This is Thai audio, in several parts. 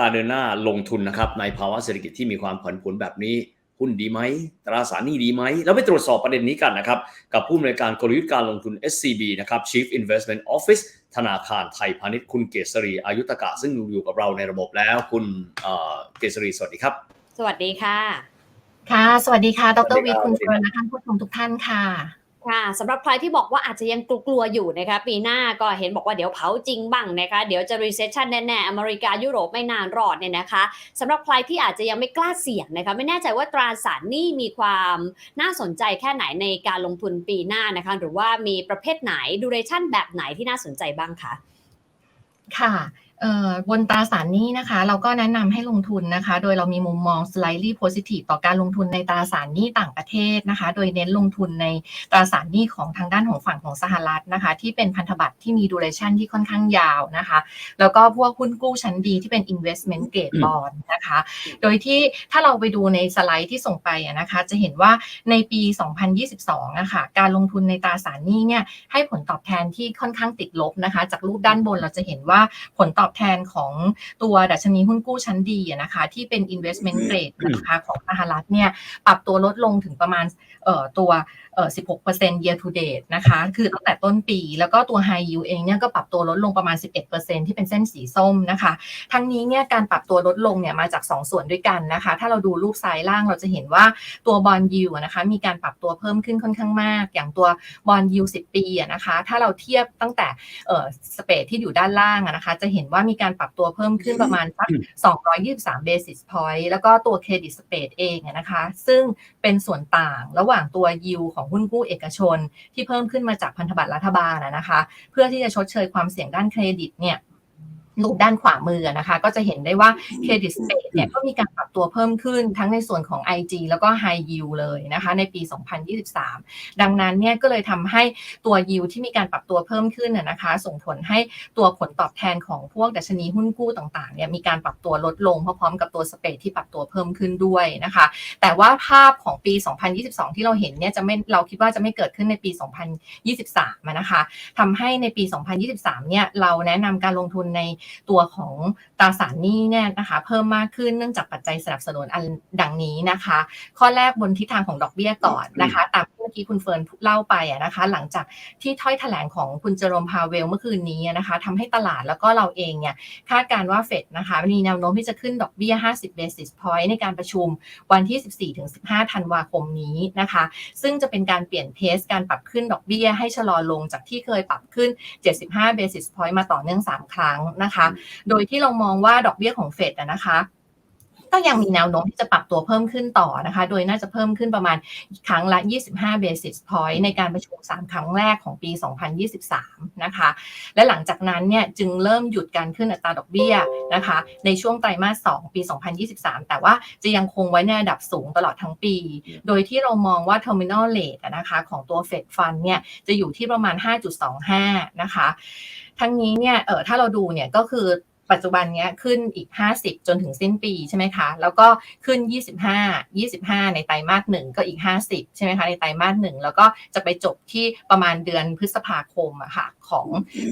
การเดินหน้าลงทุนนะครับในภาวะเศรษฐกิจที่มีความผันผวนแบบนี้หุ้นดีไหมตราสารหนี้ดีไหมเราไปตรวจสอบประเด็นนี้กันนะครับ กับผู้อำนวยการกลยุทธ์การลงทุน SCB นะครับ Chief Investment Office ธนาคารไทยพาณิชย์คุณเกษรีอายุตกะ ซึ่งอยู่กับเราในระบบแล้วคุณเอ่อเกษรีสวัสดีครับ สวัสดีค่ะ ค่ะ สวัสดีค่ะดสวัรสดีวีครับคุณเฟิร์นและท่านผู้ชมทุกท่านค่ะ ค่ะสำหรับใครที่บอกว่าอาจจะยังกลัวๆอยู่นะคะปีหน้าก็เห็นบอกว่าเดี๋ยวเผาจริงบ้างนะคะเดี๋ยวจะ recession แน่ๆอเมริกายุโรปไม่นานรอดเนี่ยนะคะสำหรับใครที่อาจจะยังไม่กล้าเสี่ยงนะคะไม่แน่ใจว่าตราสารหนี้มีความน่าสนใจแค่ไหนในการลงทุนปีหน้านะคะหรือว่ามีประเภทไหน duration แบบไหนที่น่าสนใจบ้างคะค่ะ บนตราสารนี้นะคะ เราก็แนะนำให้ลงทุนนะคะ โดยเรามีมุมมอง slightly positive ต่อการลงทุนในตราสารหนี้ต่างประเทศนะคะ โดยเน้นลงทุนในตราสารหนี้ของทางด้านของฝั่งของสหรัฐนะคะ ที่เป็นพันธบัตรที่มี duration ที่ค่อนข้างยาวนะคะ แล้วก็พวกหุ้นกู้ชั้นดีที่เป็น investment grade bond นะคะ โดยที่ถ้าเราไปดูในสไลด์ที่ส่งไปนะคะ จะเห็นว่าในปี 2022นะคะการลงทุนในตราสารหนี้เนี่ยให้ผลตอบแทนที่ค่อนข้างติดลบนะคะ จากรูปด้านบนเราจะเห็นว่าผลตอบแทนของตัวดัชนีหุ้นกู้ชั้นดีอะนะคะที่เป็น investment grade นะคะของสหรัฐเนี่ยปรับตัวลดลงถึงประมาณตัว16% year to date นะคะ คือตั้งแต่ต้นปีแล้วก็ตัว high yield เองเนี่ยก็ปรับตัวลดลงประมาณ 11%ที่เป็นเส้นสีส้มนะคะ ทั้งนี้เนี่ยการปรับตัวลดลงเนี่ยมาจาก 2 ส่วนด้วยกันนะคะ ถ้าเราดูรูปซ้ายล่างเราจะเห็นว่าตัวบอลยูนะคะมีการปรับตัวเพิ่มขึ้นค่อนข้างมาก อย่างตัวบอลยู10 ปีอะนะคะ ถ้าเราเทียบตั้งแต่เอ่อสเปดที่อยู่ด้านล่างอะนะคะ จะเห็นว่ามีการปรับตัวเพิ่มขึ้นประมาณสัก 223 basis point แล้วก็ตัวเครดิตสเปดเองอะนะคะ ซึ่งเป็นส่วนต่างระหว่างตัวยิวของหุ้นกู้เอกชน ที่เพิ่มขึ้นมาจากพันธบัตรรัฐบาลนะคะ เพื่อที่จะชดเชยความเสี่ยงด้านเครดิตเนี่ย รูปด้านขวามือนะคะ ก็จะเห็นได้ว่าเครดิตสเปดเนี่ยก็มีการปรับตัวเพิ่มขึ้นทั้งในส่วนของ IG แล้วก็ High Yield เลยนะคะ ในปี 2023 ดังนั้นเนี่ยก็เลยทำให้ตัว Yield ที่มีการปรับตัวเพิ่มขึ้นนะนะคะ ส่งผลให้ตัวผลตอบแทนของพวกดัชนีหุ้นกู้ต่างๆเนี่ยมีการปรับตัวลดลงพร้อมๆกับตัวสเปดที่ปรับตัวเพิ่มขึ้นด้วยนะคะ แต่ว่าภาพของปี 2022 ที่เราเห็นเนี่ยจะไม่เราคิดว่าจะไม่เกิดขึ้นในปี 2023อะนะคะทำให้ในปี 2023 เนี่ยเราแนะนำการลงทุนในตัวของตราสารหนี้เนี่ยนะคะเพิ่มมากขึ้นเนื่องจากปัจจัยสนับสนุนอันดังนี้นะคะ ข้อแรกบนทิศทางของดอกเบี้ยก่อนนะคะตามท อกี้คุณเฟิร์นเล่าไปนะคะ หลังจากที่ถ้อยแถลงของคุณเจอโรมพาเวลเมื่อคืนนี้นะคะทำให้ตลาดแล้วก็เราเองเนี่ยคาดการณ์ว่าเฟดนะคะมีแนวโน้มที่จะขึ้นดอกเบี้ย 50 basis point ในการประชุมวันที่ 14-15 ธันวาคมนี้นะคะ ซึ่งจะเป็นการเปลี่ยนเพสการปรับขึ้นดอกเบี้ยให้ชะลอลงจากที่เคยปรับขึ้น 75 basis point มาต่อเนื่อง 3 ครั้งนะคะ โดยที่เรามองว่าดอกเบี้ยของเฟดนะคะ ก็ยังมีแนวโน้มที่จะปรับตัวเพิ่มขึ้นต่อนะคะ โดยน่าจะเพิ่มขึ้นประมาณครั้งละ 25 basis point ในการประชุม 3 ครั้งแรกของปี 2023 นะคะ และหลังจากนั้นเนี่ยจึงเริ่มหยุดการขึ้นอัตราดอกเบี้ยนะคะ ในช่วงไตรมาส 2 ปี 2023 แต่ว่าจะยังคงไว้ในระดับสูงตลอดทั้งปี โดยที่เรามองว่า terminal rate นะคะของตัว Fed Fund เนี่ยจะอยู่ที่ประมาณ 5.25 นะคะ ทั้งนี้เนี่ยเออถ้าเราดูเนี่ยก็คือ ปัจจุบันเนี้ยขึ้นอีก 50 จนถึงสิ้นปีใช่ไหมคะ แล้วก็ขึ้น 25 25 ในไตรมาสหนึ่งก็อีก 50 ใช่ไหมคะ ในไตรมาสหนึ่งแล้วก็จะไปจบที่ประมาณเดือนพฤษภาคมอะค่ะ ของ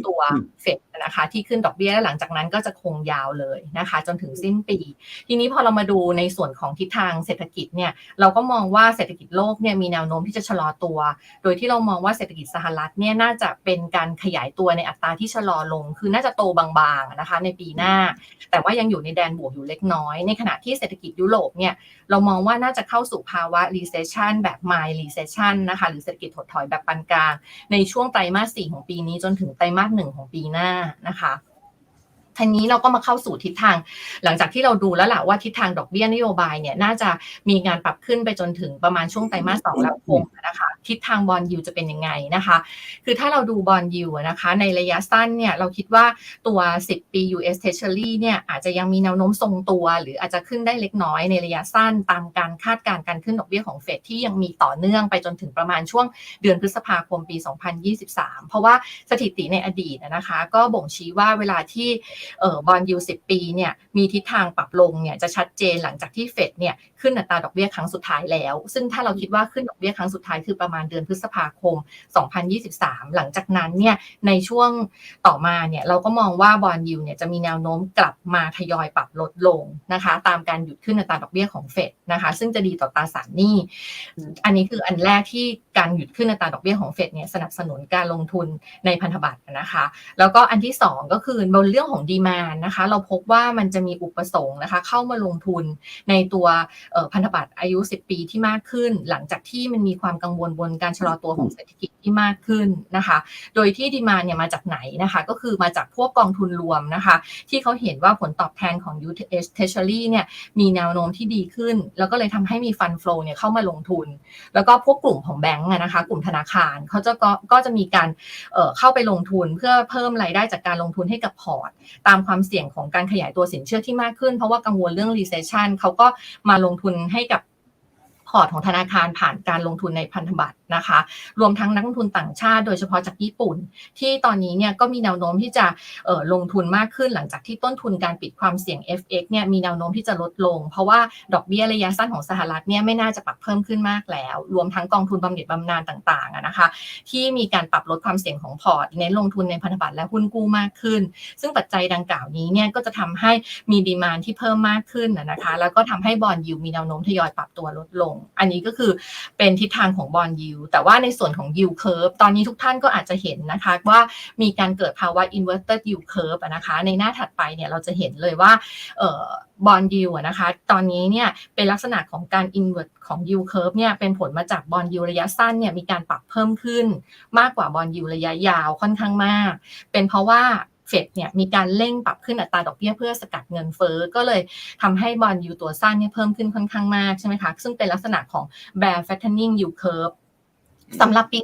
ตัวเฟดนะคะที่ขึ้นดอกเบี้ยแล้วหลังจากนั้นก็จะคงยาวเลยนะคะ จนถึงสิ้นปี ทีนี้พอเรามาดูในส่วนของทิศทางเศรษฐกิจเนี่ยเราก็มองว่าเศรษฐกิจโลกเนี่ยมีแนวโน้มที่จะชะลอตัว โดยที่เรามองว่าเศรษฐกิจสหรัฐเนี่ยน่าจะเป็นการขยายตัวในอัตราที่ชะลอลง คือน่าจะโตบางๆนะคะในปีหน้า แต่ว่ายังอยู่ในแดนบวกอยู่เล็กน้อย ในขณะที่เศรษฐกิจยุโรปเนี่ยเรามองว่าน่าจะเข้าสู่ภาวะ recession แบบ mild recession นะคะหรือเศรษฐกิจถดถอยแบบปานกลาง ในช่วงไตรมาสสี่ของปีนี้จนถึงไตรมาสหนึ่งของปีหน้านะคะทีนี้เราก็มาเข้าสู่ทิศทาง หลังจากที่เราดูแล้วแหละว่าทิศทางดอกเบี้ยนโยบายเนี่ยน่าจะมีการปรับขึ้นไปจนถึงประมาณช่วงไตรมาสสองและคงนะคะ ทิศทางบอลยูจะเป็นยังไงนะคะ คือถ้าเราดูบอลยูนะคะ ในระยะสั้นเนี่ยเราคิดว่าตัว 10 ปี US Treasury เนี่ยอาจจะยังมีแนวโน้มทรงตัว หรืออาจจะขึ้นได้เล็กน้อยในระยะสั้นตามการคาดการณ์การขึ้นดอกเบี้ยของเฟดที่ยังมีต่อเนื่องไปจนถึงประมาณช่วงเดือนพฤษภาคมปี 2023 เพราะว่าสถิติในอดีตนะคะ ก็บ่งชี้ว่าเวลาที่ออบอลยูสิปีเนี่ยมีทิศทางปรับลงเนี่ยจะชัดเจนหลังจากที่เฟดเนี่ย ขึ้นอัตราดอกเบี้ยครั้งสุดท้ายแล้ว ซึ่งถ้าเราคิดว่าขึ้นดอกเบี้ยครั้งสุดท้ายคือประมาณเดือนพฤษภาคม 2023 หลังจากนั้นเนี่ยในช่วงต่อมาเนี่ยเราก็มองว่าบอลยูเนี่ยจะมีแนวโน้มกลับมาทยอยปรับลดลงนะคะตามการหยุดขึ้นอัตราดอกเบี้ยของเฟดนะคะซึ่งจะดีต่อตราสารหนี้ อันนี้คืออันแรกที่การหยุดขึ้นอัตราดอกเบี้ยของเฟดเนี่ยสนับสนุนการลงทุนในพันธบัตรนะคะ แล้วก็อันที่ 2 ก็คือบนเรื่องของดีมานนะคะ เราพบว่ามันจะมีอุปสงค์นะคะ เข้ามาลงทุนในตัวพันธบัตรอายุ 10 ปีที่มากขึ้น หลังจากที่มันมีความกังวลบนการชะลอตัวของเศรษฐกิจที่มากขึ้นนะคะ โดยที่ดีมานเนี่ยมาจากไหนนะคะ ก็คือมาจากพวกกองทุนรวมนะคะ ที่เขาเห็นว่าผลตอบแทนของ US Treasury เนี่ยมีแนวโน้มที่ดีขึ้น แล้วก็เลยทำให้มีฟันฟล o เนี่ยเข้ามาลงทุน แล้วก็พวกกลุ่มของแบงก์อะนะคะ กลุ่มธนาคารเขาจะก็ก็จะมีการเอ่อเข้าไปลงทุนเพื่อเพิ่มรายได้จากการลงทุนให้กับพอร์ต ตามความเสี่ยงของการขยายตัวสินเชื่อที่มากขึ้น เพราะว่ากังวลเรื่อง recession เขาก็มาลงทุนให้กับพอร์ตของธนาคารผ่านการลงทุนในพันธบัตร นะคะ รวมทั้งนักลงทุนต่างชาติ โดยเฉพาะจากญี่ปุ่น ที่ตอนนี้เนี่ยก็มีแนวโน้มที่จะลงทุนมากขึ้นหลังจากที่ต้นทุนการปิดความเสี่ยง FX เนี่ยมีแนวโน้มที่จะลดลง เพราะว่าดอกเบี้ยระยะสั้นของสหรัฐเนี่ยไม่น่าจะปรับเพิ่มขึ้นมากแล้ว รวมทั้งกองทุนบำเหน็จบำนาญต่างๆนะคะที่มีการปรับลดความเสี่ยงของพอร์ตเน้นลงทุนในพันธบัตรและหุ้นกู้มากขึ้น ซึ่งปัจจัยดังกล่าวนี้เนี่ยก็จะทำให้มีดีมานที่เพิ่มมากขึ้นนะคะ แล้วก็ทำให้บอลยูมีแนวโน้มทยอยปรับตัวลดลง อันนี้ก็คือเป็นทิศทางของบอลยูแต่ว่าในส่วนของ yield curve ตอนนี้ทุกท่านก็อาจจะเห็นนะคะว่ามีการเกิดภาวะ inverted yield curve นะคะในหน้าถัดไปเนี่ยเราจะเห็นเลยว่าบอลยูนะคะตอนนี้เนี่ยเป็นลักษณะของการ invert ของ yield curve เนี่ยเป็นผลมาจากบอลยูระยะสั้นเนี่ยมีการปรับเพิ่มขึ้น มากกว่าบอลยูระยะยาวค่อนข้างมาก เป็นเพราะว่าเฟดเนี่ยมีการเร่งปรับขึ้นอัตราดอกเบี้ยเพื่อสกัดเงินเฟ้อก็เลยทำให้บอลยูตัวสั้นเนี่ยเพิ่มขึ้นค่อนข้างมากใช่ไหมคะ ซึ่งเป็นลักษณะของ bear flattening yield curve สำหรับปี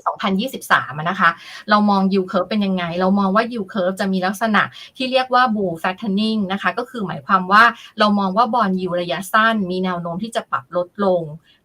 2023อะนะคะ เรามอง yield curve เป็นยังไง เรามองว่า yield curve จะมีลักษณะที่เรียกว่า bull flattening นะคะ ก็คือหมายความว่าเรามองว่าบอลยูระยะสั้น มีแนวโน้มที่จะปรับลดลง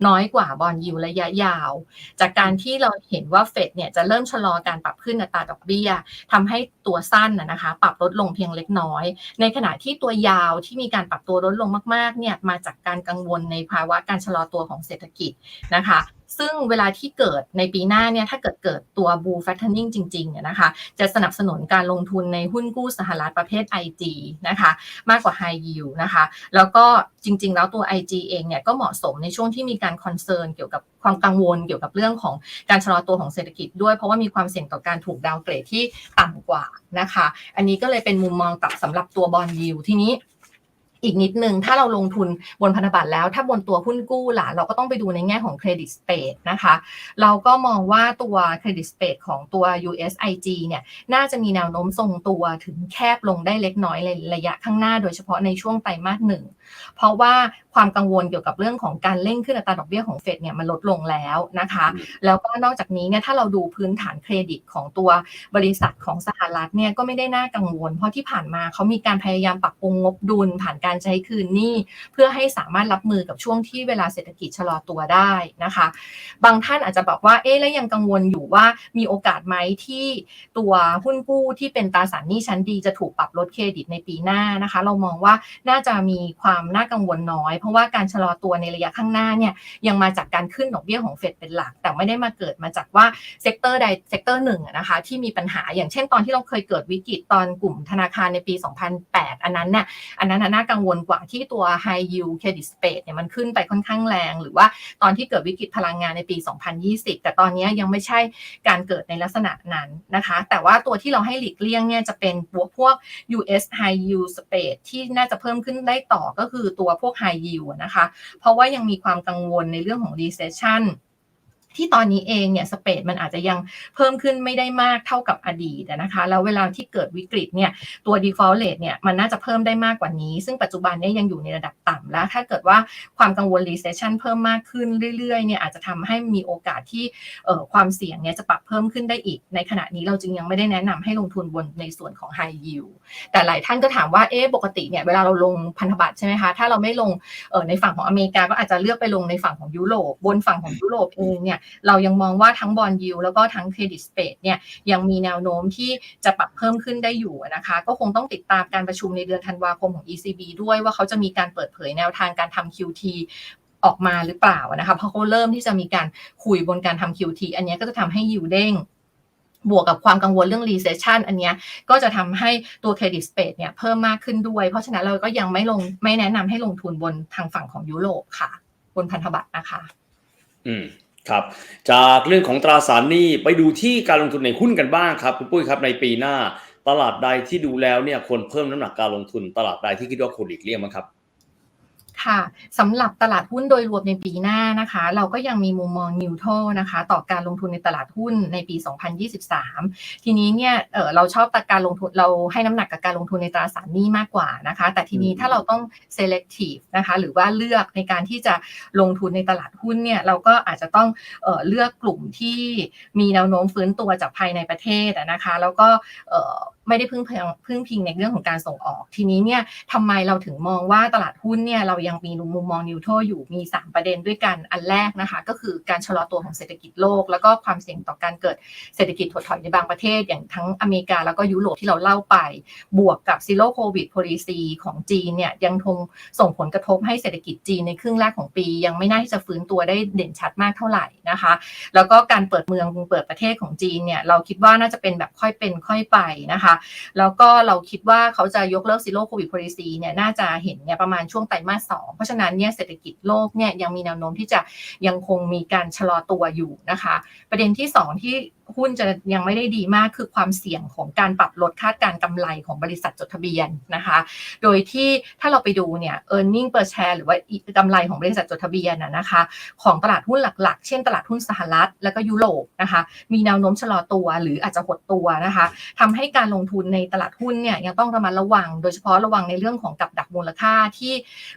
น้อยกว่าบอลยูระยะยาว จากการที่เราเห็นว่าเฟดเนี่ยจะเริ่มชะลอการปรับขึ้นอัตราดอกเบี้ยทำให้ตัวสั้นนะนะคะ ปรับลดลงเพียงเล็กน้อย ในขณะที่ตัวยาวที่มีการปรับตัวลดลงมากๆเนี่ยมาจากการกังวลในภาวะการชะลอตัวของเศรษฐกิจนะคะ ซึ่งเวลาที่เกิดในปีหน้าเนี่ยถ้าเกิดเกิดตัว bull flattening จริงๆเนี่ยนะคะจะสนับสนุนการลงทุนในหุ้นกู้สหรัฐประเภท IG นะคะมากกว่า high yield นะคะแล้วก็จริงๆ แล้วตัว IG เองเนี่ยก็เหมาะสมในช่วงที่มีการคอนเซิร์นเกี่ยวกับความกังวลเกี่ยวกับเรื่องของการชะลอตัวของเศรษฐกิจด้วย เพราะว่ามีความเสี่ยงต่อการถูกดาวเกรดที่ต่ำกว่านะคะ อันนี้ก็เลยเป็นมุมมองกับสำหรับตัวบอลยิวทีนี้ อีกนิดนึง ถ้าเราลงทุนบนพันธบัตรแล้ว ถ้าบนตัวหุ้นกู้ล่ะ เราก็ต้องไปดูในแง่ของเครดิตสเปดนะคะ เราก็มองว่าตัวเครดิตสเปดของตัว USIG เนี่ยน่าจะมีแนวโน้มทรงตัวถึงแคบลงได้เล็กน้อยในระยะข้างหน้า โดยเฉพาะในช่วงไตรมาสหนึ่งเพราะว่าความกังวลเกี่ยวกับเรื่องของการเร่งขึ้นอัตราดอกเบี้ยของเฟดเนี่ยมันลดลงแล้วนะคะ แล้วก็นอกจากนี้เนี่ยถ้าเราดูพื้นฐานเครดิตของตัวบริษัทของสหรัฐเนี่ยก็ไม่ได้น่ากังวล เพราะที่ผ่านมาเขามีการพยายามปรับปรุงงบดุล ผ่านการใช้คืนหนี้เพื่อให้สามารถรับมือกับช่วงที่เวลาเศรษฐกิจชะลอตัวได้นะคะ บางท่านอาจจะบอกว่าเอ๊ะแล้วยังกังวลอยู่ว่ามีโอกาสไหมที่ตัวหุ้นกู้ที่เป็นตราสารหนี้ชั้นดีจะถูกปรับลดเครดิตในปีหน้านะคะ เรามองว่าน่าจะมีความน่ากังวลน้อยเพราะว่าการชะลอตัวในระยะข้างหน้าเนี่ยยังมาจากการขึ้นดอกเบี้ยของเฟดเป็นหลัก แต่ไม่ได้มาเกิดมาจากว่าเซกเตอร์ใดเซกเตอร์หนึ่งนะคะที่มีปัญหาอย่างเช่นตอนที่เราเคยเกิดวิกฤตตอนกลุ่มธนาคารในปี 2008 อันนั้นเนี่ยอันนั้นน่ะน่ากังวลกว่าที่ตัว high yield credit spread เนี่ยมันขึ้นไปค่อนข้างแรง หรือว่าตอนที่เกิดวิกฤตพลังงานในปี 2020 แต่ตอนนี้ยังไม่ใช่การเกิดในลักษณะนั้นนะคะ แต่ว่าตัวที่เราให้หลีกเลี่ยงเนี่ยจะเป็นพวกพวก US high yield spread ที่น่าจะเพิ่มขึ้นได้ต่อก็คือตัวพวก high yield อะนะคะ เพราะว่ายังมีความกังวลในเรื่องของ recession ที่ตอนนี้เองเนี่ยสเปดมันอาจจะยังเพิ่มขึ้นไม่ได้มากเท่ากับอดีตนะคะ แล้วเวลาที่เกิดวิกฤตเนี่ยตัว default rate เนี่ยมันน่าจะเพิ่มได้มากกว่านี้ ซึ่งปัจจุบันเนี่ยยังอยู่ในระดับต่ำแล้ว ถ้าเกิดว่าความกังวล recession เพิ่มมากขึ้นเรื่อยๆเนี่ยอาจจะทำให้มีโอกาสที่เอ่อความเสี่ยงเนี่ยจะปรับเพิ่มขึ้นได้อีก ในขณะนี้เราจึงยังไม่ได้แนะนำให้ลงทุนบนในส่วนของ high yield แต่หลายท่านก็ถามว่าเอ๊ะปกติเนี่ยเวลาเราลงพันธบัตรใช่ไหมคะถ้าเราไม่ลงเอ่อในฝั่งของอเมริกาก็อาจจะเลือกไปลงในฝั่งของยุโรปบนฝั่งของยุโรปเองเนี่ยเรายังมองว่าทั้งบอลยูแล้วก็ทั้งเครดิตสเปดเนี่ยยังมีแนวโน้มที่จะปรับเพิ่มขึ้นได้อยู่นะคะ ก็คงต้องติดตามการประชุมในเดือนธันวาคมของ ECB ด้วยว่าเขาจะมีการเปิดเผยแนวทางการทำ QT ออกมาหรือเปล่านะคะเพราะเขาเริ่มที่จะมีการคุยบนการทำ QT อันนี้ก็จะทำให้ยิวเด้งบวกกับความกังวลเรื่อง recession อันนี้ก็จะทำให้ตัวเครดิตสเปดเนี่ยเพิ่มมากขึ้นด้วย เพราะฉะนั้นเราก็ยังไม่ลงไม่แนะนำให้ลงทุนบนทางฝั่งของยุโรปค่ะ บนพันธบัตรนะคะ อืม ครับจากเรื่องของตราสารหนี้ไปดูที่การลงทุนในหุ้นกันบ้างครับคุณปุ้ยครับในปีหน้า ตลาดใดที่ดูแล้วเนี่ยควรเพิ่มน้ำหนักการลงทุน ตลาดใดที่คิดว่าควรหลีกเลี่ยงมั้งครับ ค่ะสำหรับตลาดหุ้นโดยรวมในปีหน้านะคะ เราก็ยังมีมุมมองนิวโตนะคะ ต่อการลงทุนในตลาดหุ้นในปี 2023 ทีนี้เนี่ยเออเราชอบการลงทุนเราให้น้ำหนักกับการลงทุนในตราสารหนี้มากกว่านะคะ แต่ทีนี้อืมถ้าเราต้อง selective นะคะหรือว่าเลือกในการที่จะลงทุนในตลาดหุ้นเนี่ยเราก็อาจจะต้องเออเลือกกลุ่มที่มีแนวโน้มฟื้นตัวจากภายในประเทศอะนะคะ แล้วก็เออไม่ได้พึ่งพิงพึ่งพิงในเรื่องของการส่งออก ทีนี้เนี่ยทำไมเราถึงมองว่าตลาดหุ้นเนี่ยเรายังมีมุมมองนิวโตอยู่มี 3 ประเด็นด้วยกันอันแรกนะคะ ก็คือการชะลอตัวของเศรษฐกิจโลก แล้วก็ความเสี่ยงต่อการเกิดเศรษฐกิจถดถอยในบางประเทศ อย่างทั้งอเมริกาแล้วก็ยุโรปที่เราเล่าไป บวกกับซีโร่โควิด policy ของจีนเนี่ยยังคงส่งผลกระทบให้เศรษฐกิจจีนในครึ่งแรกของปี ยังไม่น่าที่จะฟื้นตัวได้เด่นชัดมากเท่าไหร่นะคะ แล้วก็การเปิดเมืองเปิดประเทศของจีนเนี่ยเราคิดว่าน่าจะเป็นแบบค่อยเป็นค่อยไปนะคะแล้วก็เราคิดว่าเขาจะยกเลิกซีโร่โควิด policy เนี่ยน่าจะเห็นเนี่ยประมาณช่วงไตรมาสสองเพราะฉะนั้นเนี่ยเศรษฐกิจโลกเนี่ยยังมีแนวโน้มที่จะยังคงมีการชะลอตัวอยู่นะคะ ประเด็นที่สองที่ หุ้นจะยังไม่ได้ดีมากคือความเสี่ยงของการปรับลดคาดการณ์กำไรของบริษัทจดทะเบียนนะคะ โดยที่ถ้าเราไปดูเนี่ย e a r n i n g per share หรือว่ากำไรของบริษัทจดทะเบียนนะนะคะ ของตลาดหุ้นหลักๆ เช่นตลาดหุ้นสหรัฐ แล้วก็ยุโรปนะคะ มีแนวโน้มชะลอตัวหรืออาจจะหดตัวนะคะทำให้การลงทุนในตลาดหุ้นเนี่ยยังต้องระมัดระวัง โดยเฉพาะระวังในเรื่องของกับดักมูลค่าที่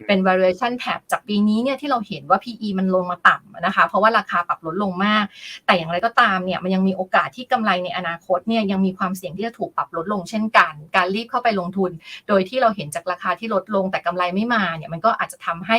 เป็น valuation tab จากปีนี้เนี่ยที่เราเห็นว่า PE มันลงมาต่ำนะคะ เพราะว่าราคาปรับลดลงมาก แต่อย่างไรก็ตามเนี่ยมันยังมีโออกาสที่กำไรในอนาคตเนี่ยยังมีความเสี่ยงที่จะถูกปรับลดลงเช่นกัน การรีบเข้าไปลงทุน โดยที่เราเห็นจากราคาที่ลดลงแต่กำไรไม่มาเนี่ยมันก็อาจจะทำให้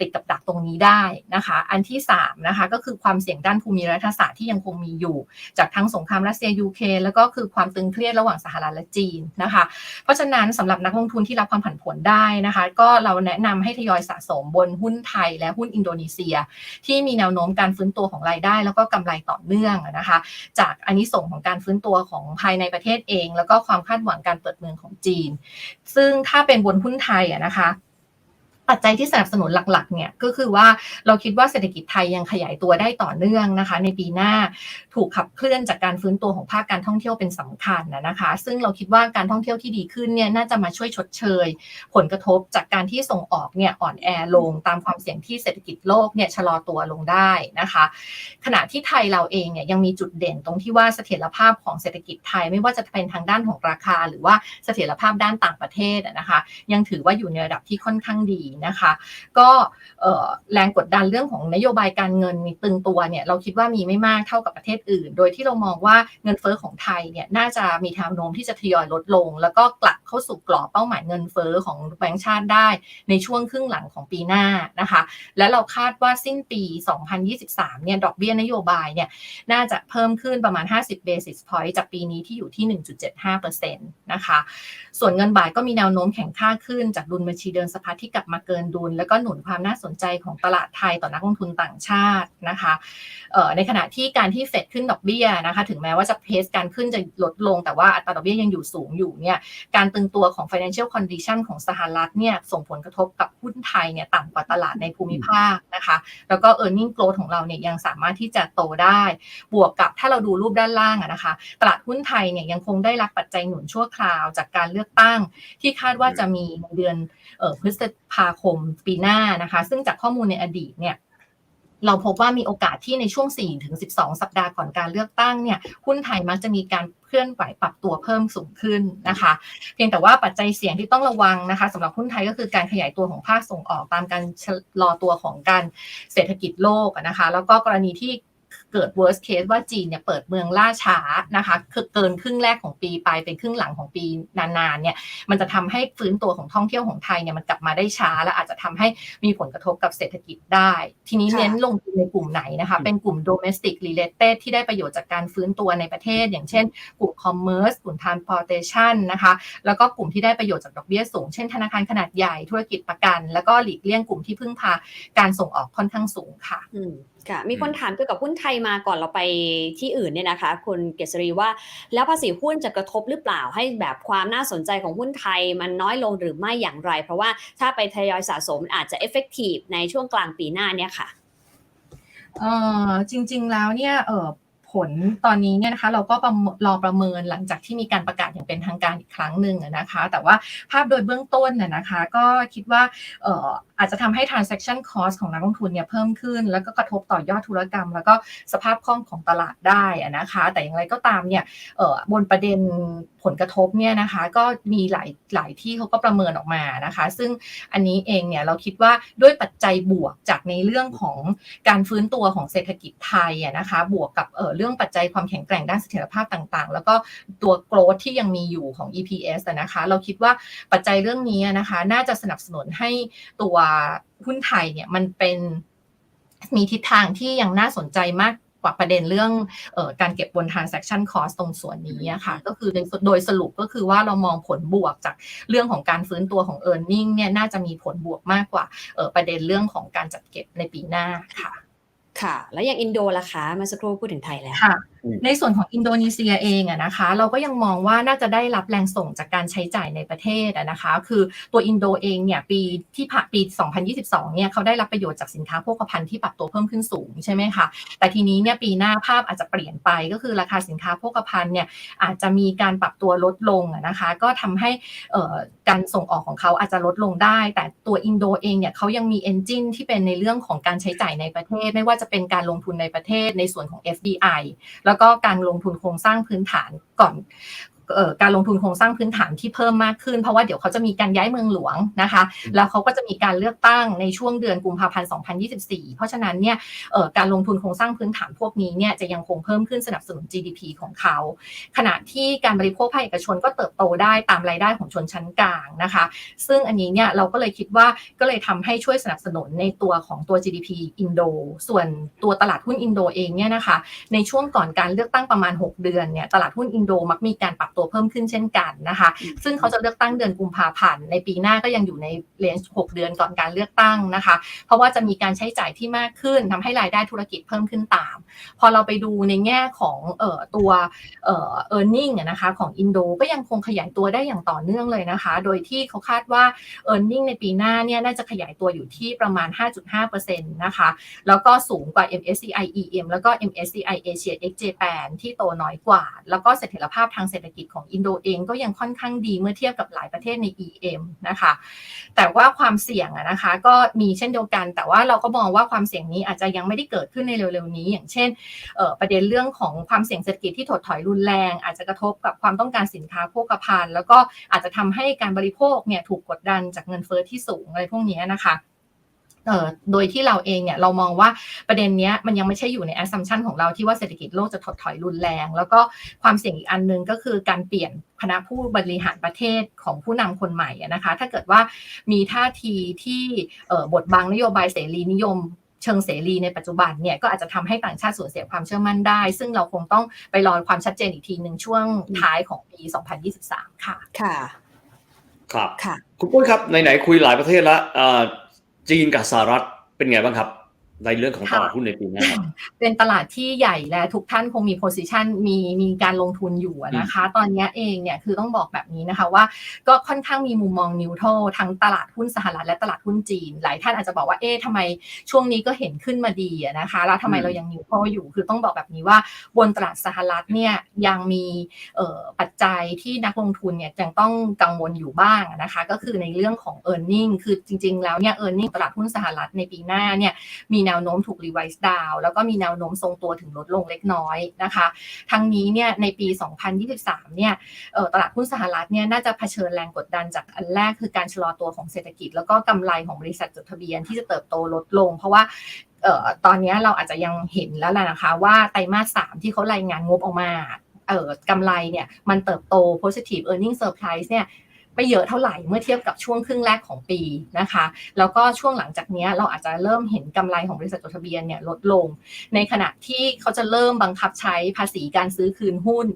ติดกับดักตรงนี้ได้นะคะ อันที่3นะคะก็คือความเสี่ยงด้านภูมิรัฐศาสตร์ที่ยังคงมีอยู่ จากทั้งสงครามรัสเซียยูเครนแล้วก็คือความตึงเครียดระหว่างสหรัฐและจีนนะคะ เพราะฉะนั้นสำหรับนักลงทุนที่รับความผันผวนได้นะคะ ก็เราแนะนำให้ทยอยสะสมบนหุ้นไทยและหุ้นอินโดนีเซีย ที่มีแนวโน้มการฟื้นตัวของรายได้ แล้วก็กำไรต่อเนื่องนะคะจากอันนี้ส่งของการฟื้นตัวของภายในประเทศเอง แล้วก็ความคาดหวังการเปิดเมืองของจีน ซึ่งถ้าเป็นบนหุ้นไทยอะนะคะ ปัจจัยที่สนับสนุนหลักๆเนี่ยก็คือว่าเราคิดว่าเศรษฐกิจไทยยังขยายตัวได้ต่อเนื่องนะคะ ในปีหน้าถูกขับเคลื่อนจากการฟื้นตัวของภาคการท่องเที่ยวเป็นสำคัญนะนะคะ ซึ่งเราคิดว่าการท่องเที่ยวที่ดีขึ้นเนี่ยน่าจะมาช่วยชดเชย ผลกระทบจากการที่ส่งออกเนี่ยอ่อนแอลงตามความเสี่ยงที่เศรษฐกิจโลกเนี่ยชะลอตัวลงได้นะคะ ขณะที่ไทยเราเองเนี่ยยังมีจุดเด่นตรงที่ว่าเสถียรภาพของเศรษฐกิจไทยไม่ว่าจะเป็นทางด้านของราคา หรือว่าเสถียรภาพด้านต่างประเทศนะคะ ยังถือว่าอยู่ในระดับที่ค่อนข้างดีนะคะ ก็แรงกดดันเรื่องของนโยบายการเงินมีตึงตัวเนี่ยเราคิดว่ามีไม่มากเท่ากับประเทศอื่น โดยที่เรามองว่าเงินเฟ้อของไทยเนี่ยน่าจะมีแนวโน้มที่จะทยอยลดลง แล้วก็กลับเข้าสู่กรอบเป้าหมายเงินเฟ้อของแบงก์ชาติได้ในช่วงครึ่งหลังของปีหน้านะคะ และเราคาดว่าสิ้นปี 2023 เนี่ยดอกเบี้ยนโยบายเนี่ยน่าจะเพิ่มขึ้นประมาณ 50 basis point จากปีนี้ที่อยู่ที่ 1.75%นะคะ ส่วนเงินบาทก็มีแนวโน้มแข็งค่าขึ้นจากดุลบัญชีเดินสะพัดที่กลับมาเกินดุล แล้วก็หนุนความน่าสนใจของตลาดไทยต่อนักลงทุนต่างชาตินะคะในขณะที่การที่เฟดขึ้นดอกเบี้ยนะคะถึงแม้ว่าจะเพสการขึ้นจะลดลง แต่ว่าอัตราดอกเบี้ยยังอยู่สูงอยู่เนี่ยการตึงตัวของ financial condition ของสหรัฐเนี่ยส่งผลกระทบกับหุ้นไทยเนี่ยต่ำกว่าตลาดในภูมิภาคนะคะ แล้วก็ e a r n i n g growth ของเราเนี่ยยังสามารถที่จะโตได้ บวกกับถ้าเราดูรูปด้านล่างนะคะ ตลาดหุ้นไทยเนี่ยยังคงได้รับปัจจัยหนุนชั่วคราวจากการเลือกตั้ง ที่คาดว่าจะมีในเดือนเออพฤษภาคมปีหน้านะคะ ซึ่งจากข้อมูลในอดีตเนี่ยเราพบว่ามีโอกาสที่ในช่วง4ถึง12 สัปดาห์ก่อนการเลือกตั้งเนี่ยหุ้นไทยมักจะมีการเคลื่อนไหวปรับตัวเพิ่มสูงขึ้นนะคะ เพียงแต่ว่าปัจจัยเสี่ยงที่ต้องระวังนะคะสำหรับหุ้นไทยก็คือการขยายตัวของภาคส่งออกตามการชะลอตัวของการเศรษฐกิจโลกนะคะ แล้วก็กรณีที่ เกิด worst case ว่าจีนเนี่ยเปิดเมืองล่าช้านะคะคือเกินครึ่งแรกของปีไปเป็นครึ่งหลังของปีนานๆเนี่ยมันจะทำให้ฟื้นตัวของท่องเที่ยวของไทยเนี่ยมันกลับมาได้ช้า และอาจจะทำให้มีผลกระทบกับเศรษฐกิจได้ ทีนี้ค่ะเน้นลงทุนในกลุ่มไหนนะคะเป็นกลุ่ม domestic related ที่ได้ประโยชน์จากการฟื้นตัวในประเทศ อย่างเช่น กลุ่ม commerce กลุ่ม transportation นะคะแล้วก็กลุ่มที่ได้ประโยชน์จากดอกเบี้ยสูง เช่นธนาคารขนาดใหญ่ธุรกิจประกัน แล้วก็หลีกเลี่ยงกลุ่มที่พึ่งพาการส่งออกค่อนข้างสูงค่ะอืม ค่ะมีคนถามเกี่ยวกับหุ้นไทยมาก่อนเราไปที่อื่นเนี่ยนะคะ คุณเกษรีว่าแล้วภาษีหุ้นจะกระทบหรือเปล่าให้แบบความน่าสนใจของหุ้นไทยมันน้อยลงหรือไม่อย่างไร เพราะว่าถ้าไปทยอยสะสมอาจจะ effective ในช่วงกลางปีหน้าเนี่ยค่ะเออจริง ๆแล้วเนี่ยเออ ผลตอนนี้เนี่ยนะคะเราก็รอประเมินหลังจากที่มีการประกาศอย่างเป็นทางการอีกครั้งหนึ่งนะคะ แต่ว่าภาพโดยเบื้องต้นน่ะนะคะก็คิดว่าอาจจะทำให้ transaction cost ของนักลงทุนเนี่ยเพิ่มขึ้น แล้วก็กระทบต่อยอดธุรกรรม แล้วก็สภาพคล่องของตลาดได้นะคะ แต่อย่างไรก็ตามเนี่ยบนประเด็นผลกระทบเนี่ยนะคะก็มีหลายหลายที่เขาก็ประเมินออกมานะคะ ซึ่งอันนี้เองเนี่ยเราคิดว่าด้วยปัจจัยบวกจากในเรื่องของการฟื้นตัวของเศรษฐกิจไทยนะคะบวกกับเออเรื่องปัจจัยความแข็งแกร่งด้านเสถียรภาพต่างๆ แล้วก็ตัวโกรธที่ยังมีอยู่ของ EPS อะนะคะ เราคิดว่าปัจจัยเรื่องนี้นะคะ น่าจะสนับสนุนให้ตัวหุ้นไทยเนี่ยมันเป็นมีทิศทางที่ยังน่าสนใจมากกว่าประเด็นเรื่องเออการเก็บบน transaction cost ตรงส่วนนี้อะค่ะ ก็คือในโดยสรุปก็คือว่าเรามองผลบวกจากเรื่องของการฟื้นตัวของ e a r n i n g เนี่ยน่าจะมีผลบวกมากกว่าเออประเด็นเรื่องของการจัดเก็บในปีหน้าค่ะ ค่ะ แล้วอย่างอินโดล่ะคะเมื่อสักครู่พูดถึงไทยแล้วค่ะในส่วนของอินโดนีเซียเองอะนะคะ เราก็ยังมองว่าน่าจะได้รับแรงส่งจากการใช้จ่ายในประเทศอะนะคะ คือตัวอินโดเองเนี่ยปีที่ผ่านปี 2022 เนี่ยเขาได้รับประโยชน์จากสินค้าโภคภัณฑ์ที่ปรับตัวเพิ่มขึ้นสูงใช่ไหมคะ แต่ทีนี้เนี่ยปีหน้าภาพอาจจะเปลี่ยนไปก็คือราคาสินค้าโภคภัณฑ์เนี่ยอาจจะมีการปรับตัวลดลงอะนะคะ ก็ทำให้การส่งออกของเขาอาจจะลดลงได้ แต่ตัวอินโดเองเนี่ยเขายังมีเอนจินที่เป็นในเรื่องของการใช้จ่ายในประเทศ ไม่ว่าจะเป็นการลงทุนในประเทศในส่วนของ FDI แล้วก็การลงทุนโครงสร้างพื้นฐานก่อน การลงทุนโครงสร้างพื้นฐานที่เพิ่มมากขึ้น เพราะว่าเดี๋ยวเขาจะมีการย้ายเมืองหลวงนะคะ แล้วเขาก็จะมีการเลือกตั้งในช่วงเดือนกุมภาพันธ์ 2024 เพราะฉะนั้นเนี่ยเอ่อการลงทุนโครงสร้างพื้นฐานพวกนี้เนี่ยจะยังคงเพิ่มขึ้นสนับสนุน GDP ของเขา ขณะที่การบริโภคภาคเอกชนก็เติบโตได้ตามรายได้ของชนชั้นกลางนะคะ ซึ่งอันนี้เนี่ยเราก็เลยคิดว่าก็เลยทำให้ช่วยสนับสนุนในตัวของตัว GDP อินโด ส่วนตัวตลาดหุ้นอินโดเองเนี่ยนะคะ ในช่วงก่อนการเลือกตั้งประมาณ 6 เดือนเนี่ยตลาดหุ้นอินโดมักมีการปรับตัวเพิ่มขึ้นเช่นกันนะคะ ซึ่งเขาจะเลือกตั้งเดือนกุมภาพันธ์ในปีหน้าก็ยังอยู่ในเลนจ์6เดือนก่อนการเลือกตั้งนะคะ เพราะว่าจะมีการใช้จ่ายที่มากขึ้นทำให้รายได้ธุรกิจเพิ่มขึ้นตาม พอเราไปดูในแง่ของเอ่อตัวเอ่อ earning อะนะคะของอินโดก็ยังคงขยายตัวได้อย่างต่อเนื่องเลยนะคะ โดยที่เขาคาดว่า earning ในปีหน้าเนี่ยน่าจะขยายตัวอยู่ที่ประมาณ 5.5%นะคะ แล้วก็สูงกว่า MSCI EM แล้วก็ MSCI Asia X Japan ที่โตน้อยกว่า แล้วก็เสถียรภาพทางเศรษฐกิจของอินโดเองก็ยังค่อนข้างดีเมื่อเทียบกับหลายประเทศใน EM นะคะ แต่ว่าความเสี่ยงนะคะก็มีเช่นเดียวกัน แต่ว่าเราก็มองว่าความเสี่ยงนี้อาจจะยังไม่ได้เกิดขึ้นในเร็วๆนี้ อย่างเช่นประเด็นเรื่องของความเสี่ยงเศรษฐกิจที่ถดถอยรุนแรง อาจจะกระทบกับความต้องการสินค้าโภคภัณฑ์แล้วก็อาจจะทำให้การบริโภคเนี่ยถูกกดดันจากเงินเฟ้อที่สูงอะไรพวกนี้นะคะ โดยที่เราเองเนี่ยเรามองว่าประเด็นเนี้ยมันยังไม่ใช่อยู่ใน assumption ของเราที่ว่าเศรษฐกิจโลกจะถดถอยรุนแรง แล้วก็ความเสี่ยงอีกอันหนึงก็คือการเปลี่ยนคณะผู้บริหารประเทศของผู้นำคนใหม่อะนะคะ ถ้าเกิดว่ามีท่าทีที่เอ่อบทบังนโยบายเสรีนิยมเชิงเสรีในปัจจุบันเนี่ยก็อาจจะทำให้ต่างชาติสูญเสียความเชื่อมั่นได้ ซึ่งเราคงต้องไปรอความชัดเจนอีกทีหนึ่งช่วงท้ายของปี 2023 ค่ะ ค่ะ ครับค่ะ คุณปุ้ยครับไหนๆคุยหลายประเทศแล้วเอ่อ จีนกับสหรัฐเป็นไงบ้างครับ ในเรื่องของตลาดหุ้นในปีหน้าครับเป็นตลาดที่ใหญ่และทุกท่านคงมีโพซิชันมีมีการลงทุนอยู่อะนะคะ ตอนนี้เองเนี่ยคือต้องบอกแบบนี้นะคะว่า ก็ค่อนข้างมีมุมมองนิวโตรทั้งตลาดหุ้นสหรัฐและตลาดหุ้นจีน หลายท่านอาจจะบอกว่าเอ๊ะทำไมช่วงนี้ก็เห็นขึ้นมาดีอะนะคะแล้วทำไมอืมเรายังนิวโตรอยู่คือต้องบอกแบบนี้ว่าบนตลาดสหรัฐเนี่ยยังมีเอ่อปัจจัยที่นักลงทุนเนี่ยยังต้องกังวลอยู่บ้างอะนะคะก็คือในเรื่องของ e a r n i n g คือจริง ๆ แล้วเนี่ย e a r n i n g ตลาดหุ้นสหรัฐในปีหน้าเนี่ยมีแนวโน้มถูก revise down แล้วก็มีแนวโน้มทรงตัวถึงลดลงเล็กน้อยนะคะทั้งนี้เนี่ยในปี 2023 เนี่ยตลาดหุ้นสหรัฐเนี่ยน่าจะเผชิญแรงกดดันจากอันแรกคือการชะลอตัวของเศรษฐกิจ แล้วก็กำไรของบริษัทจดทะเบียนที่จะเติบโตลดลง เพราะว่าออตอนนี้เราอาจจะยังเห็นแล้วแหละนะคะว่าไตรมาสสามที่เขารายงานงบออกมาเอ่อกำไรเนี่ยมันเติบโต positive earning surprise เนี่ย ไม่เยอะเท่าไหร่เมื่อเทียบกับช่วงครึ่งแรกของปีนะคะ แล้วก็ช่วงหลังจากเนี้ยเราอาจจะเริ่มเห็นกำไรของบริษัทจดทะเบียนเนี่ยลดลง ในขณะที่เขาจะเริ่มบังคับใช้ภาษีการซื้อคืนหุ้น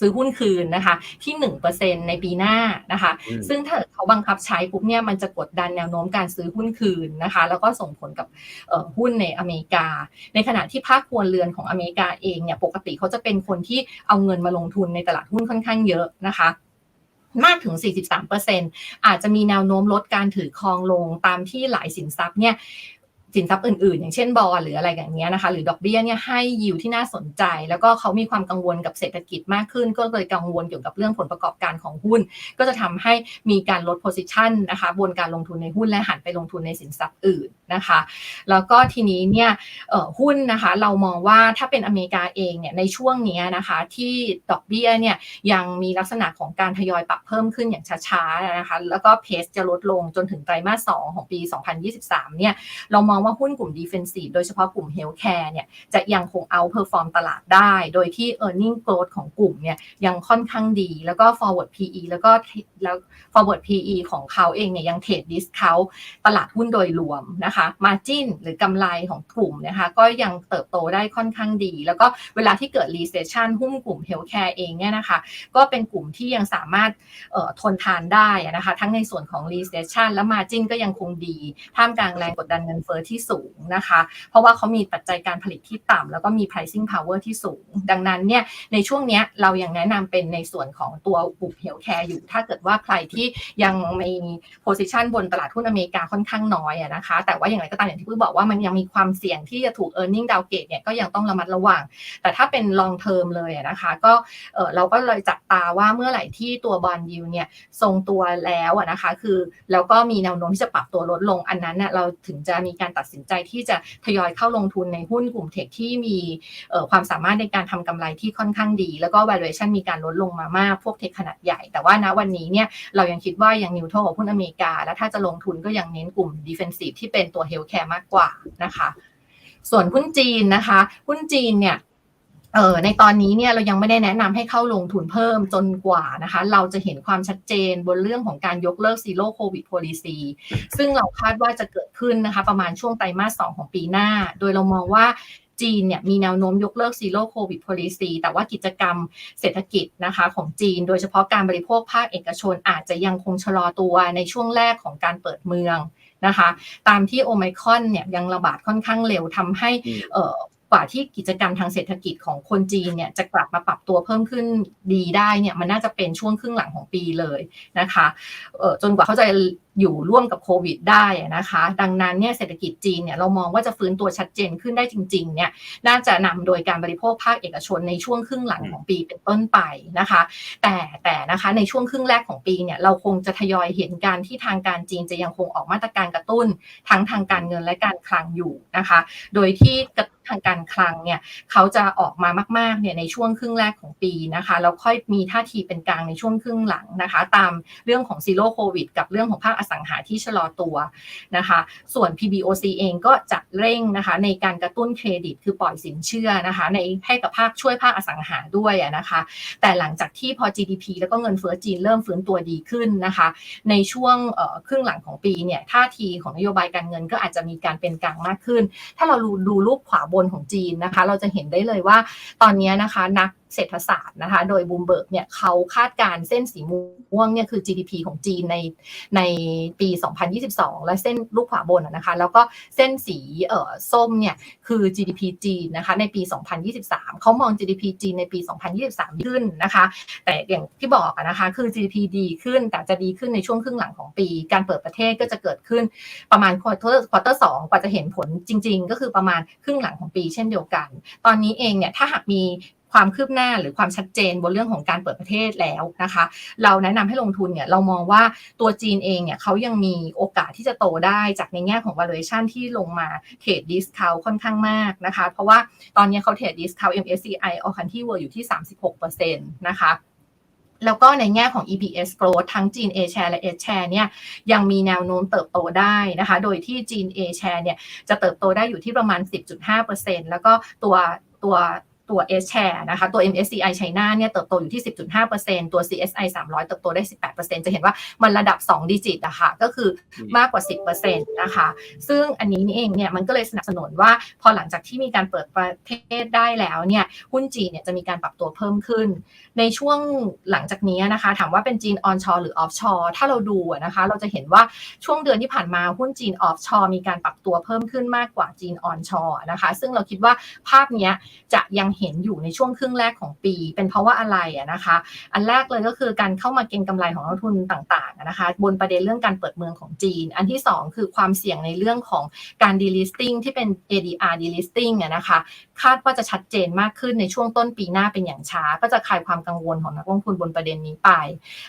ซื้อหุ้นคืนนะคะ ที่ 1%ในปีหน้านะคะอืมซึ่งถ้าเขาบังคับใช้ปุ๊บเนี่ยมันจะกดดันแนวโน้มการซื้อหุ้นคืนนะคะ แล้วก็ส่งผลกับเอ่อหุ้นในอเมริกา ในขณะที่ภาคครัวเรือนของอเมริกาเองเนี่ยปกติเขาจะเป็นคนที่เอาเงินมาลงทุนในตลาดหุ้นค่อนข้างเยอะนะคะ มากถึง 43%อาจจะมีแนวโน้มลดการถือครองลงตามที่หลายสินทรัพย์เนี่ยสินทรัพย์อื่นๆ อย่างเช่นบอลหรืออะไรอย่างเงี้ยนะคะ หรือดอกเบี้ยเนี่ยให้ยิวที่น่าสนใจ แล้วก็เขามีความกังวลกับเศรษฐกิจมากขึ้น ก็เลยกังวลเกี่ยวกับเรื่องผลประกอบการของหุ้น ก็จะทำให้มีการลด position นะคะบนการลงทุนในหุ้นและหันไปลงทุนในสินทรัพย์อื่นนะคะ แล้วก็ทีนี้เนี่ยหุ้นนะคะเรามองว่าถ้าเป็นอเมริกาเองเนี่ยในช่วงนี้นะคะที่ดอกเบี้ยเนี่ยยังมีลักษณะของการทยอยปรับเพิ่มขึ้นอย่างช้าๆนะคะแล้วก็เพสจะลดลงจนถึงไตรมาส 2 ของปี 2023 เนี่ยเรามองว่าหุ้นกลุ่ม defensive โดยเฉพาะกลุ่ม healthcare เนี่ยจะยังคง outperform ตลาดได้ โดยที่ earning growth ของกลุ่มเนี่ยยังค่อนข้างดี แล้วก็ forward PE แล้วก็แล้ว forward PE ของเขาเองเนี่ยยังเทรด discount ตลาดหุ้นโดยรวมนะคะ margin หรือกำไรของกลุ่มนะคะก็ยังเติบโตได้ค่อนข้างดี แล้วก็เวลาที่เกิด recession หุ้นกลุ่ม healthcare เองเนี่ยนะคะก็เป็นกลุ่มที่ยังสามารถทนทานได้นะคะทั้งในส่วนของ recession และ margin ก็ยังคงดีท่ามกลางแรงกดดันเงินเฟ้อที่สูงนะคะ เพราะว่าเขามีปัจจัยการผลิตที่ต่ำแล้วก็มี pricing power ที่สูง ดังนั้นเนี่ยในช่วงนี้เรายังแนะนำเป็นในส่วนของตัวกลุ่ม healthcare อยู่ ถ้าเกิดว่าใครที่ยังมี position บนตลาดหุ้นอเมริกาค่อนข้างน้อยนะคะแต่ว่าอย่างไรก็ตามอย่างที่ปุ้ยบอกว่ามันยังมีความเสี่ยงที่จะถูก earning downgrade เนี่ยก็ยังต้องระมัดระวัง แต่ถ้าเป็น long term เลยนะคะ ก็เราก็เลยจับตาว่าเมื่อไหร่ที่ตัวบอลยูเนี่ยทรงตัวแล้วนะคะ คือแล้วก็มีแนวโน้มที่จะปรับตัวลดลงอันนั้นน่ะเราถึงจะมีการตัดสินใจที่จะทยอยเข้าลงทุนในหุ้นกลุ่มเทคที่มีความสามารถในการทำกำไรที่ค่อนข้างดี แล้วก็ valuation มีการลดลงมามากพวกเทคขนาดใหญ่ แต่ว่าณวันนี้เนี่ยเรายังคิดว่ายังนิวโทรกับหุ้นอเมริกา และถ้าจะลงทุนก็ยังเน้นกลุ่ม defensive ที่เป็นตัว healthcare มากกว่านะคะ ส่วนหุ้นจีนนะคะหุ้นจีนเนี่ยเออในตอนนี้เนี่ยเรายังไม่ได้แนะนำให้เข้าลงทุนเพิ่มจนกว่านะคะ เราจะเห็นความชัดเจนบนเรื่องของการยกเลิก zero covid policy ซึ่งเราคาดว่าจะเกิดขึ้นนะคะ ประมาณช่วงไตรมาสสองของปีหน้า โดยเรามองว่าจีนเนี่ยมีแนวโน้มยกเลิก zero covid policy แต่ว่ากิจกรรมเศรษฐกิจนะคะของจีน โดยเฉพาะการบริโภคภาคเอกชนอาจจะยังคงชะลอตัวในช่วงแรกของการเปิดเมือง นะคะ ตามที่โอไมครอนเนี่ยยังระบาดค่อนข้างเร็วทำให้อืมเอ่อกว่าที่กิจกรรมทางเศรษฐกิจของคนจีนเนี่ยจะกลับมาปรับตัวเพิ่มขึ้นดีได้เนี่ยมันน่าจะเป็นช่วงครึ่งหลังของปีเลยนะคะเอ่อจนกว่าเขาจะ อยู่ร่วมกับโควิดได้นะคะ ดังนั้นเนี่ยเศรษฐกิจจีนเนี่ยเรามองว่าจะฟื้นตัวชัดเจนขึ้นได้จริงๆเนี่ยน่าจะนำโดยการบริโภคภาคเอกชนในช่วงครึ่งหลังของปีเป็นต้นไปนะคะ แต่แต่นะคะในช่วงครึ่งแรกของปีเนี่ยเราคงจะทยอยเห็นการที่ทางการจีนจะยังคงออกมาตรการกระตุ้น ทั้งทางการเงินและการคลังอยู่นะคะ โดยที่กระตุ้นทางการคลังเนี่ยเขาจะออกมามากๆเนี่ยในช่วงครึ่งแรกของปีนะคะแล้วค่อยมีท่าทีเป็นกลางในช่วงครึ่งหลังนะคะ ตามเรื่องของซีโร่โควิดกับเรื่องของภาคอสังหาที่ชะลอตัวนะคะ ส่วน PBOC เองก็จะเร่งนะคะในการกระตุ้นเครดิตคือปล่อยสินเชื่อนะคะในให้กับภาคช่วยภาคอสังหาด้วยนะคะ แต่หลังจากที่พอ GDP แล้วก็เงินเฟ้อจีนเริ่มฟื้นตัวดีขึ้นนะคะ ในช่วงเครึ่งหลังของปีเนี่ยท่าทีของนโยบายการเงินก็อาจจะมีการเป็นกลางมากขึ้น ถ้าเราดูรูปขวาบนของจีนนะคะ เราจะเห็นได้เลยว่าตอนนี้นะคะนักเศรษฐศาสตร์นะคะ โดยบูมเบิร์กเนี่ยเขาคาดการ์เส้นสีม่วงเนี่ยคือ GDP ของจีนในในปี 2022 และเส้นลูกขวาบนนะคะ แล้วก็เส้นสีเอ่อส้มเนี่ยคือ GDP จีนนะคะในปี 2023 เขามอง GDP จีนในปี 2023 ขึ้นนะคะ แต่อย่างที่บอกนะคะคือ GDP ดีขึ้น แต่จะดีขึ้นในช่วงครึ่งหลังของปี การเปิดประเทศก็จะเกิดขึ้นประมาณควอเตอร์ควอเตอร์สองกว่าจะเห็นผลจริง ๆ ก็คือประมาณครึ่งหลังของปีเช่นเดียวกัน ตอนนี้เองเนี่ยถ้าหากมี ความคืบหน้าหรือความชัดเจนบนเรื่องของการเปิดประเทศแล้วนะคะ เราแนะนำให้ลงทุนเนี่ยเรามองว่าตัวจีนเองเนี่ยเขายังมีโอกาสที่จะโตได้จากในแง่ของ valuation ที่ลงมาเทรด discount ค่อนข้างมากนะคะ เพราะว่าตอนนี้เขาเทรด discount MSCI All Country World อยู่ที่ 36%นะคะแล้วก็ในแง่ของ EPS growth ทั้งจีน A share และ S share เนี่ยยังมีแนวโน้มเติบโตได้นะคะ โดยที่จีน A share เนี่ยจะเติบโตได้อยู่ที่ประมาณ 10.5%แล้วก็ตัวตัว ตัว S share นะคะ ตัว MSCI China เนี่ยเติบโตอยู่ที่ 10.5%ตัว CSI 300 เติบโตได้ 18%จะเห็นว่ามันระดับ 2 ดิจิตอะค่ะก็คือมากกว่า 10%นะคะ ซึ่งอันนี้นี่เองเนี่ยมันก็เลยสนับสนุนว่าพอหลังจากที่มีการเปิดประเทศได้แล้วเนี่ยหุ้นจีนเนี่ยจะมีการปรับตัวเพิ่มขึ้น ในช่วงหลังจากนี้นะคะ ถามว่าเป็นจีนออนชอหรือออฟชอถ้าเราดูอะนะคะ เราจะเห็นว่าช่วงเดือนที่ผ่านมาหุ้นจีนออฟชอมีการปรับตัวเพิ่มขึ้นมากกว่าจีนออนชอนะคะ ซึ่งเราคิดว่าภาพเนี้ยจะยังเห็นอยู่ในช่วงครึ่งแรกของปี เป็นเพราะว่าอะไรอะนะคะ อันแรกเลยก็คือการเข้ามาเก็งกำไรของนักทุนต่างๆนะคะบนประเด็นเรื่องการเปิดเมืองของจีน อันที่สองคือความเสี่ยงในเรื่องของการ delisting ที่เป็น ADR delisting อะนะคะคาดว่าจะชัดเจนมากขึ้นในช่วงต้นปีหน้าเป็นอย่างช้า ก็จะคลายความกังวลของนักลงทุนบนประเด็นนี้ไป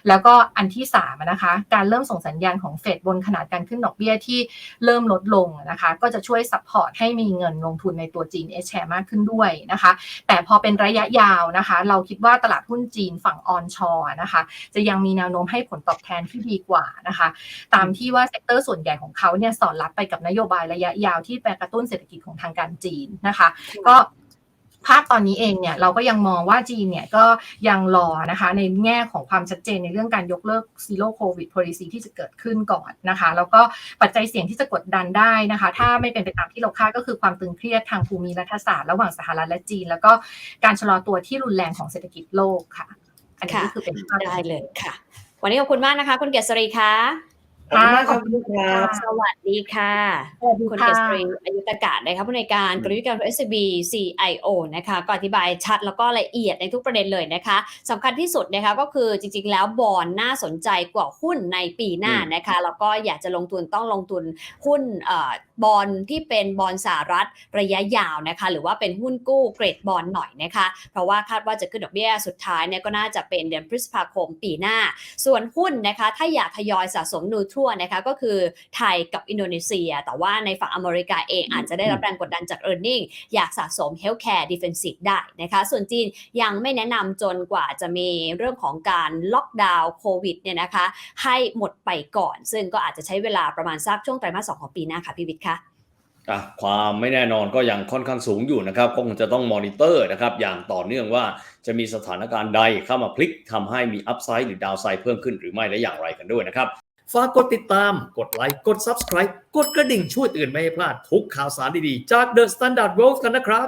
แล้วก็อันที่สามนะคะการเริ่มส่งสัญญาณของเฟดบนขนาดการขึ้นดอกเบี้ยที่เริ่มลดลงนะคะก็จะช่วยซัพพอร์ตให้มีเงินลงทุนในตัวจีนเอชแชร์มากขึ้นด้วยนะคะแต่พอเป็นระยะยาวนะคะ เราคิดว่าตลาดหุ้นจีนฝั่งออนชอนะคะจะยังมีแนวโน้มให้ผลตอบแทนที่ดีกว่านะคะ ตามที่ว่าเซกเตอร์ส่วนใหญ่ของเขาเนี่ยสอดรับไปกับนโยบายระยะยาวที่แปรกระตุ้นเศรษฐกิจของทางการจีนนะคะ ก็ ภาพตอนนี้เองเนี่ยเราก็ยังมองว่าจีนเนี่ยก็ยังรอนะคะในแง่ของความชัดเจนในเรื่องการยกเลิก zero covid policy ที่จะเกิดขึ้นก่อนนะคะแล้วก็ปัจจัยเสี่ยงที่จะกดดันได้นะคะ ถ้าไม่เป็นไปตามที่เราคาดก็คือความตึงเครียดทางภูมิรัฐศาสตร์ระหว่างสหรัฐและจีน แล้วก็การชะลอตัวที่รุนแรงของเศรษฐกิจโลกค่ะ อันนี้คือเป็นภาพได้เลยค่ะ วันนี้ขอบคุณมากนะคะ คุณเกษรีคะ คุณมากครับคุณลูกครับสวัสดีค่ะสวัสดีคุณค่ะเกษรีอายุตกาศนะคะผู้ในวยการกลยุทธ์การ SCB CIO นะคะก็อธิบายชัดแล้วก็ละเอียดในทุกประเด็นเลยนะคะสำคัญที่สุดนะคะก็คือจริง ๆ แล้วบอลน่าสนใจกว่าหุ้นในปีหน้านะคะแล้วก็อยากจะลงทุนต้องลงทุนหุ้นเอ่อ บอลที่เป็นบอลสหรัฐระยะยาวนะคะ หรือว่าเป็นหุ้นกู้เกรดบอลหน่อยนะคะ เพราะว่าคาดว่าจะขึ้นดอกเบี้ยสุดท้ายเนี่ยก็น่าจะเป็นเดือนพฤษภาคมปีหน้า ส่วนหุ้นนะคะถ้าอยากทยอยสะสมนูทรัวนะคะก็คือไทยกับอินโดนีเซีย แต่ว่าในฝั่งอเมริกาเองอาจจะได้รับแรงกดดันจาก e a r n i n g อยากสะสม Healthcare Defensive ได้นะคะ ส่วนจีนยังไม่แนะนำจนกว่าจะมีเรื่องของการล็อกดาวน์โควิดเนี่ยนะคะให้หมดไปก่อน ซึ่งก็อาจจะใช้เวลาประมาณสักช่วงไตรมาสสองของปีหน้าค่ะพี่วิทย์ค่ะ อะความไม่แน่นอนก็ยังค่อนข้างสูงอยู่นะครับก็คงจะต้องมอนิเตอร์นะครับอย่างต่อเนื่องว่าจะมีสถานการณ์ใดเข้ามาพลิกทำให้มีอัพไซด์หรือดาวไซด์เพิ่มขึ้นหรือไม่และอย่างไรกันด้วยนะครับฝากกดติดตาม กดไลค์ กด Subscribe กดกระดิ่งช่วยเตือนไม่ให้พลาดทุกข่าวสารดีๆ จาก The Standard World กันนะครับ